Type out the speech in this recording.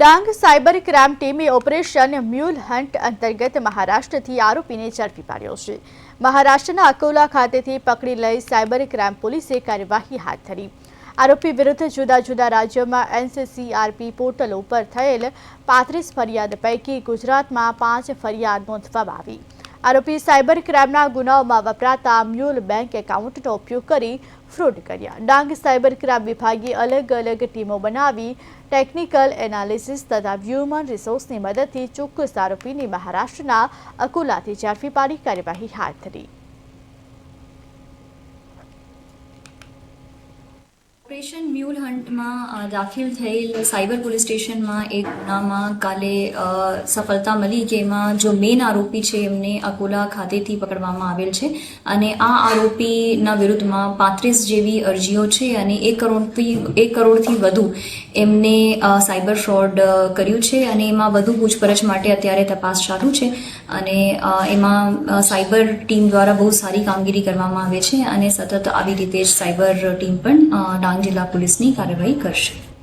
Dang cyber crime ટીમે operation mule hunt અંતર્ગત મહારાષ્ટ્રથી આરોપીને ઝડપી પાડ્યો છે. મહારાષ્ટ્રના અકોલા ખાતેથી પકડી લઈ સાયબર ક્રાઇમ પોલીસે કાર્યવાહી હાથ ધરી. આરોપી વિરુદ્ધ જુદા જુદા રાજ્યોમાં એનસીસીઆરપી પોર્ટલ ઉપર થયેલ પાંત્રીસ ફરિયાદ પૈકી ગુજરાતમાં પાંચ ફરિયાદ નોંધવામાં આવી. આરોપી સાયબર ક્રાઇમના ગુનાઓમાં વપરાતા મ્યુલ બેંક એકાઉન્ટનો ઉપયોગ કરી ફ્રોડ કર્યા. ડાંગ સાયબર ક્રાઇમ વિભાગે અલગ અલગ ટીમો બનાવી ટેકનિકલ એનાલિસિસ તથા હ્યુમન રિસોર્સની મદદથી ચોક્કસ આરોપીની મહારાષ્ટ્રના અકોલાથી ઝડપી પાડી કાર્યવાહી હાથ ધરી. ઓપરેશન મ્યુલ હન્ટમાં દાખલ થયેલ સાયબર પોલીસ સ્ટેશનમાં એક ગુનામાં કાલે સફળતા મળી કે એમાં જો મેન આરોપી છે એમને અકોલા ખાતેથી પકડવામાં આવેલ છે અને આ આરોપીના વિરુદ્ધમાં પાંત્રીસ જેવી અરજીઓ છે અને એક કરોડથી એક કરોડથી વધુ એમને સાયબર ફ્રોડ કર્યું છે અને એમાં વધુ પૂછપરછ માટે અત્યારે તપાસ ચાલુ છે અને એમાં સાયબર ટીમ દ્વારા બહુ સારી કામગીરી કરવામાં આવે છે અને સતત આવી રીતે જ સાયબર ટીમ પણ ડાંગ જિલ્લા પોલીસની કાર્યવાહી કરશે.